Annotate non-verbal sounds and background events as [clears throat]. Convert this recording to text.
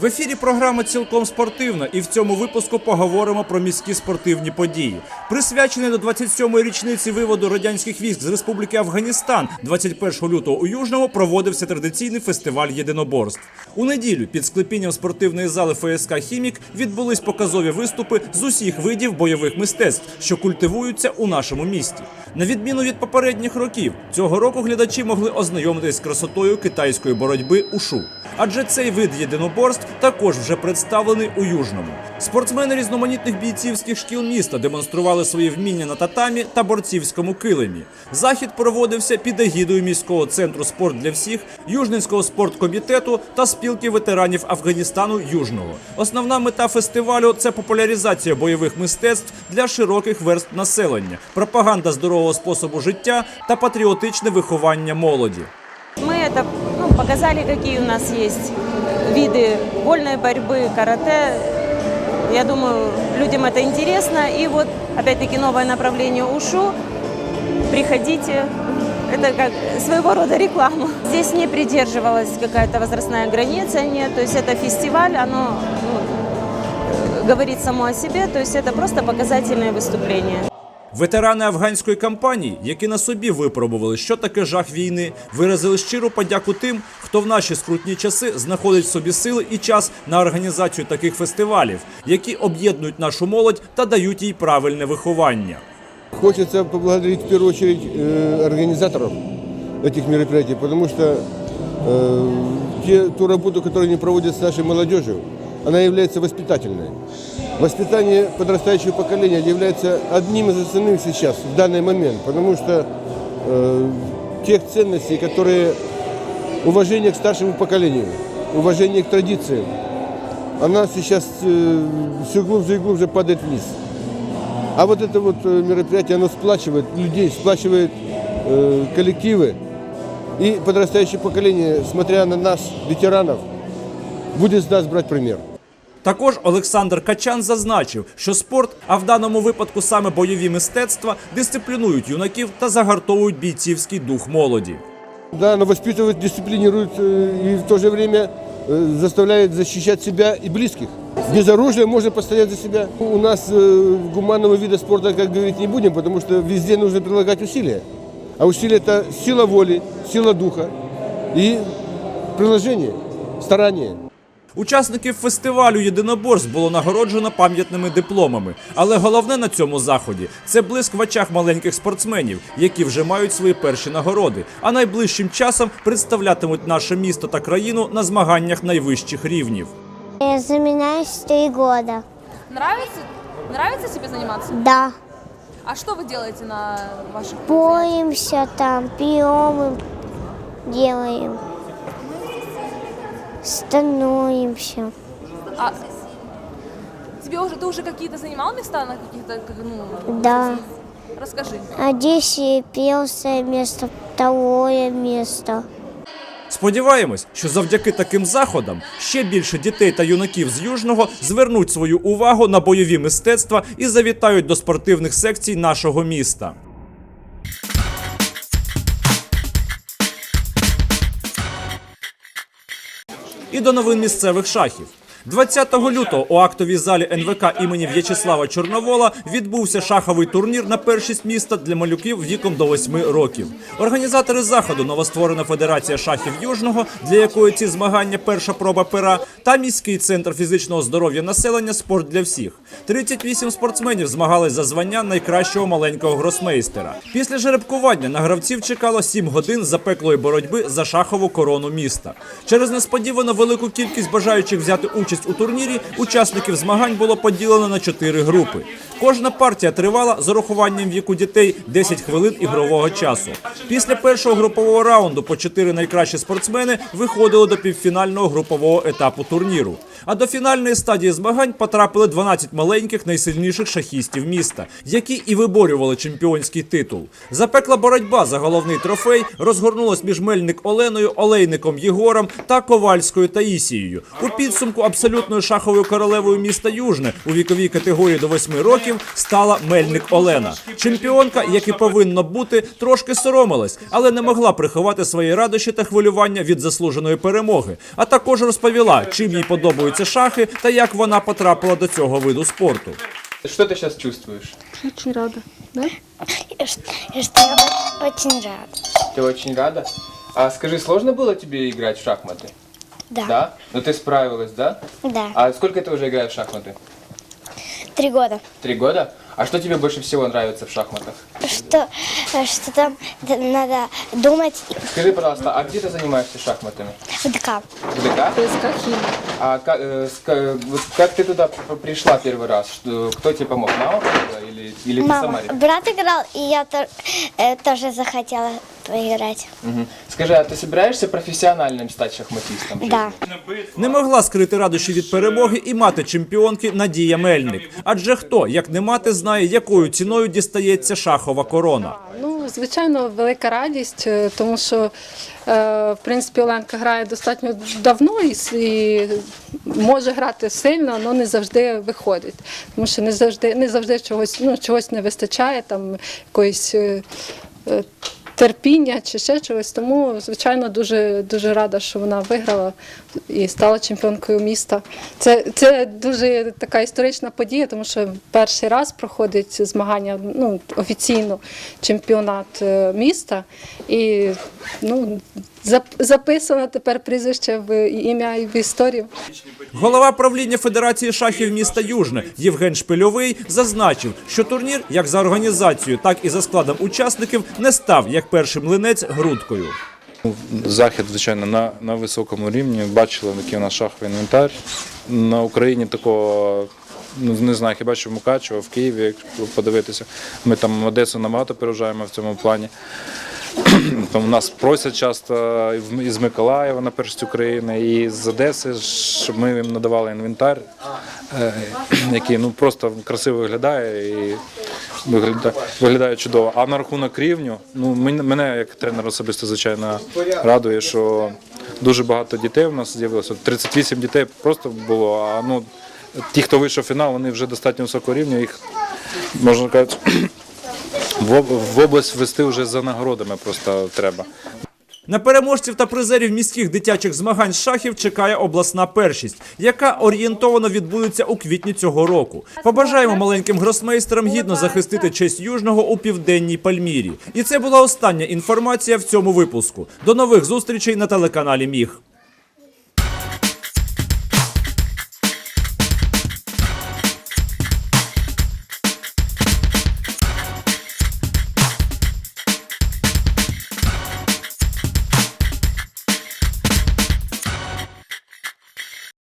В ефірі програма цілком спортивна, і в цьому випуску поговоримо про міські спортивні події. Присвячений до 27-ї річниці виводу радянських військ з Республіки Афганістан 21 лютого у Южному проводився традиційний фестиваль єдиноборств. У неділю під склепінням спортивної зали ФСК Хімік відбулись показові виступи з усіх видів бойових мистецтв, що культивуються у нашому місті. На відміну від попередніх років, цього року глядачі могли ознайомитись з красотою китайської боротьби ушу. Адже цей вид єдиноборств також вже представлений у Южному. Спортсмени різноманітних бійцівських шкіл міста демонстрували свої вміння на татамі та борцівському килимі. Захід проводився під егідою міського центру спорт для всіх, Южненського спорткомітету та спілки ветеранів Афганістану Южного. Основна мета фестивалю це популяризація бойових мистецтв для широких верств населення, пропаганда здорового способу життя та патріотичне виховання молоді. Это ну, показали, какие у нас есть виды вольной борьбы, карате. Я думаю, людям это интересно. И вот, опять-таки, новое направление УШУ. Приходите. Это как своего рода реклама. Здесь не придерживалась какая-то возрастная граница, нет. То есть это фестиваль, оно ну, говорит само о себе. То есть это просто показательное выступление. Ветерани афганської кампанії, які на собі випробували, що таке жах війни, виразили щиру подяку тим, хто в наші скрутні часи знаходить в собі сили і час на організацію таких фестивалів, які об'єднують нашу молодь та дають їй правильне виховання. Хочется поблагодарить в первую очередь э, организаторов этих мероприятий, потому что э, те, ту работу, которую они проводят с нашей молодежью, она является воспитательной. Воспитание подрастающего поколения является одним из основных сейчас, в данный момент, потому что э, тех ценностей, которые уважение к старшему поколению, уважение к традициям, она сейчас э, все глубже и глубже падает вниз. А вот это вот э, мероприятие, оно сплачивает людей, сплачивает э, коллективы. И подрастающее поколение, смотря на нас, ветеранов, будет с нас брать пример. Також Олександр Качан зазначив, що спорт, а в даному випадку саме бойові мистецтва, дисциплінують юнаків та загартовують бійцівський дух молоді. Да, оно воспитывает, дисциплинирует э, и в то же время э, заставляет защищать себя и близких. Без оружия можно постоять за себя. У нас э, гуманного вида спорта, как говорить, не будем, потому что везде нужно прилагать усилия. А усилия – это сила воли, сила духа и приложение, старание. Учасників фестивалю єдиноборств було нагороджено пам'ятними дипломами. Але головне на цьому заході це блиск в очах маленьких спортсменів, які вже мають свої перші нагороди, а найближчим часом представлятимуть наше місто та країну на змаганнях найвищих рівнів. Я заменяюсь три года. Нравится? Нравится себе заниматься? Да. А что вы делаете на ваших? Боремся там, пьем, делаем. Становимся. А тебе уже ты уже какие-то занимал места на каких-то как, ну? Да. Расскажи. Одессе первое место, второе место. Сподіваємось, що завдяки таким заходам ще більше дітей та юнаків з Южного звернуть свою увагу на бойові мистецтва і завітають до спортивних секцій нашого міста. І до новин місцевих шахів. 20 лютого у актовій залі НВК імені В'ячеслава Чорновола відбувся шаховий турнір на першість міста для малюків віком до 8 років. Організатори заходу новостворена Федерація шахів Южного, для якої ці змагання перша проба пера, та міський центр фізичного здоров'я населення Спорт для всіх. 38 спортсменів змагались за звання найкращого маленького гросмейстера. Після жеребкування на гравців чекало 7 годин запеклої боротьби за шахову корону міста. Через несподівано велику кількість бажаючих взяти участь у турнірі учасників змагань було поділено на 4 групи. Кожна партія тривала з урахуванням віку дітей 10 хвилин ігрового часу. Після першого групового раунду по 4 найкращі спортсмени виходили до півфінального групового етапу турніру. А до фінальної стадії змагань потрапили 12 маленьких найсильніших шахістів міста, які і виборювали чемпіонський титул. Запекла боротьба за головний трофей розгорнулась між Мельник Оленою, Олейником Єгором та Ковальською Таїсією. У підсумку абсолютно абсолютною шаховою королевою міста Южне у віковій категорії до 8 років стала Мельник Олена. Чемпіонка, як і повинно бути, трошки соромилась, але не могла приховати свої радощі та хвилювання від заслуженої перемоги. А також розповіла, чим їй подобаються шахи та як вона потрапила до цього виду спорту. Что ты сейчас чувствуешь? Очень рада. Да? И что я очень рада. Ты очень рада? А скажи, сложно было тебе играть в шахматы? Да. Да? Но ты справилась, да? Да. А сколько ты уже играешь в шахматы? Три года. Три года? А что тебе больше всего нравится в шахматах? Что, что там надо думать Скажи, пожалуйста, а где ты занимаешься шахматами? в ДК. В ДК? А как, э, ска- вот как ты туда п- пришла первый раз? Что, кто тебе помог? Мама помогла или, или ты Мама, сама? решила? брат играл, и я то- э, тоже захотела поиграть. Мгм. Скажи, а ты собираешься профессиональным стать шахматистом? в Да. жизни? Не могла скрити радощі від перемоги і мати чемпіонки Надія Мельник. Адже хто, як не мати, знає, якою ціною дістається шахова корона. Ну, звичайно, велика радість, е, тому що е, в принципі Оленка грає достатньо давно і може грати сильно, але не завжди виходить. Тому що не завжди не завжди чогось, ну, чогось не вистачає, там якоїсь. Терпіння чи ще чогось, тому звичайно дуже дуже рада, що вона виграла і стала чемпіонкою міста. Це, це дуже така історична подія, тому що перший раз проходить змагання ну, офіційно чемпіонат е, міста, і ну, записано тепер прізвище в ім'я і в історію. Голова правління Федерації шахів міста Южне Євген Шпильовий зазначив, що турнір як за організацією, так і за складом учасників не став як перший млинець грудкою. Захід, звичайно, на, на високому рівні. Бачили, який у нас шаховий інвентар. На Україні такого, ну не знаю, хіба що в Мукачево, в Києві, якщо подивитися. Ми там Одесу набагато переважаємо в цьому плані. [clears throat] Там нас просять часто із Миколаєва на першість України, і з Одеси, щоб ми їм надавали інвентар, е, [clears throat] який ну, просто красиво виглядає і виглядає, виглядає чудово. А на рахунок рівню, ну мене як тренер особисто звичайно радує, що дуже багато дітей у нас з'явилося. 38 дітей просто було. А ну ті, хто вийшов в фінал, вони вже достатньо високого рівня. Їх можна сказати. В область вести вже за нагородами просто треба. На переможців та призерів міських дитячих змагань шахів чекає обласна першість, яка орієнтовано відбудеться у квітні цього року. Побажаємо маленьким гросмейстерам гідно захистити честь южного у південній Пальмірі. І це була остання інформація в цьому випуску. До нових зустрічей на телеканалі Міг.